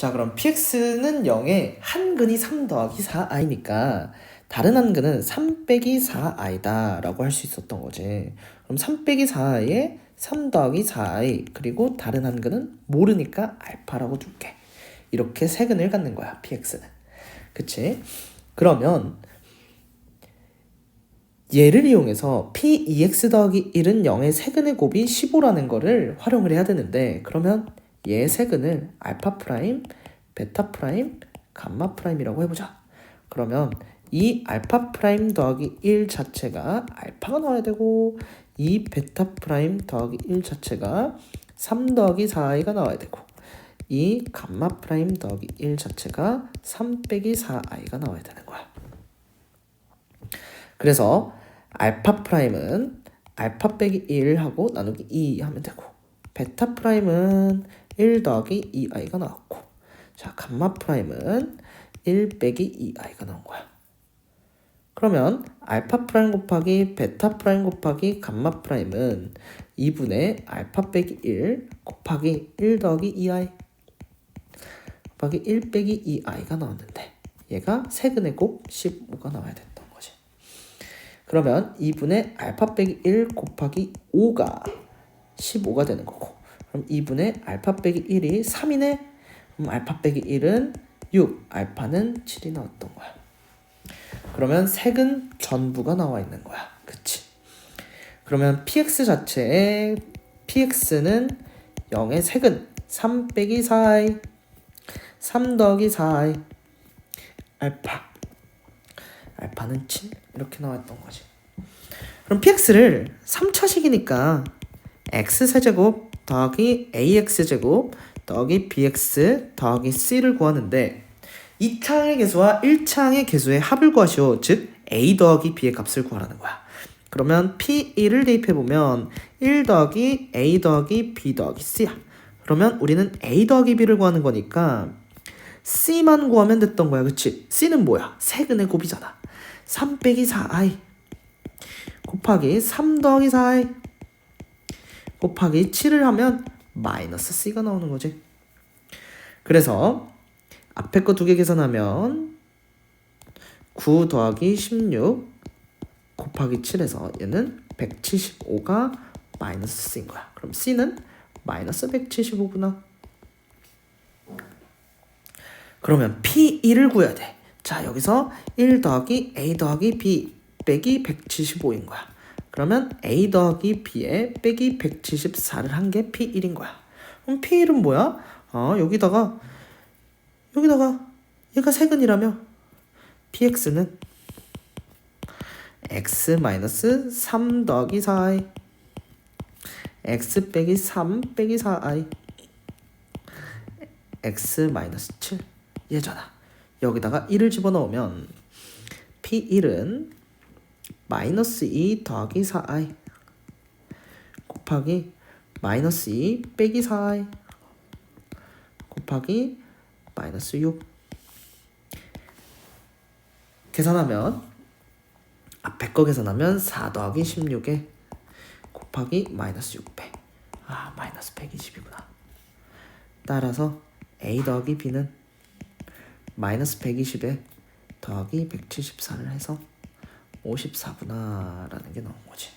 자, 그럼 px는 0에 한 근이 3 더하기 4i니까 다른 한 근은 3 빼기 4i다 라고 할 수 있었던 거지. 그럼 3 빼기 4i에 3 더하기 4i 그리고 다른 한 근은 모르니까 알파라고 둘게. 이렇게 세 근을 갖는 거야, px는. 그치? 그러면 얘를 이용해서 p2x 더하기 1은 0의 세근의 곱이 15라는 거를 활용을 해야 되는데 그러면 얘의 세근을 알파 프라임, 베타 프라임, 감마 프라임이라고 해보자. 그러면 이 알파 프라임 더하기 1 자체가 알파가 나와야 되고 이 베타 프라임 더하기 1 자체가 3 더하기 4i가 나와야 되고 이 감마 프라임 더하기 1 자체가 3 빼기 4i가 나와야 되는 거야. 그래서 알파 프라임은 알파 빼기 1하고 나누기 2 하면 되고 베타 프라임은 1 더하기 2i가 나왔고 자 감마 프라임은 1 빼기 2i가 나온 거야. 그러면 알파 프라임 곱하기 베타 프라임 곱하기 감마 프라임은 2분의 알파 빼기 1 곱하기 1 더하기 2i 곱하기 1 빼기 2i가 나왔는데 얘가 세근의 곱 15가 나와야 됐던 거지. 그러면 2분의 알파 빼기 1 곱하기 5가 15가 되는 거고 그럼 2분의 알파 빼기 1이 3이네 그럼 알파 빼기 1은 6 알파는 7이 나왔던 거야. 그러면 색은 전부가 나와 있는 거야. 그치? 그러면 px 자체에 px는 0의 색은 3 빼기 4i 3 더하기 4i 알파 알파는 7 이렇게 나왔던 거지. 그럼 px를 3차식이니까 x 세제곱 더하기 ax 제곱 더하기 bx 더하기 c를 구하는데 2차항의 개수와 1차항의 개수의 합을 구하시오. 즉 a 더하기 b의 값을 구하라는 거야. 그러면 p1을 대입해보면 1 더하기 a 더하기 b 더하기 c야. 그러면 우리는 a 더하기 b를 구하는 거니까 c만 구하면 됐던 거야. 그치? c는 뭐야? 세근의 곱이잖아. 3 빼기 4i 곱하기 3 더하기 4i 곱하기 7을 하면 마이너스 c가 나오는 거지. 그래서 앞에 거 두 개 계산하면 9 더하기 16 곱하기 7에서 얘는 175가 마이너스 c인 거야. 그럼 c는 마이너스 175구나. 그러면 P1을 구해야 돼. 자, 여기서 1 더하기 A 더하기 B 빼기 175인 거야. 그러면 A 더하기 B에 빼기 174를 한 게 P1인 거야. 그럼 P1은 뭐야? 어, 여기다가 여기다가 얘가 세근이라며. Px는 x 마이너스 3 더하기 4i x 빼기 3 빼기 4i x 마이너스 7 얘잖아. 여기다가 1을 집어넣으면 p1은 마이너스 2 더하기 4i 곱하기 마이너스 2 빼기 4i 곱하기 마이너스 6 계산하면 앞에 거 계산하면 4 더하기 16에 곱하기 마이너스 6배 아 마이너스 120이구나. 따라서 a 더하기 b는 마이너스 120에 더하기 174를 해서 54구나 라는 게 나온 거지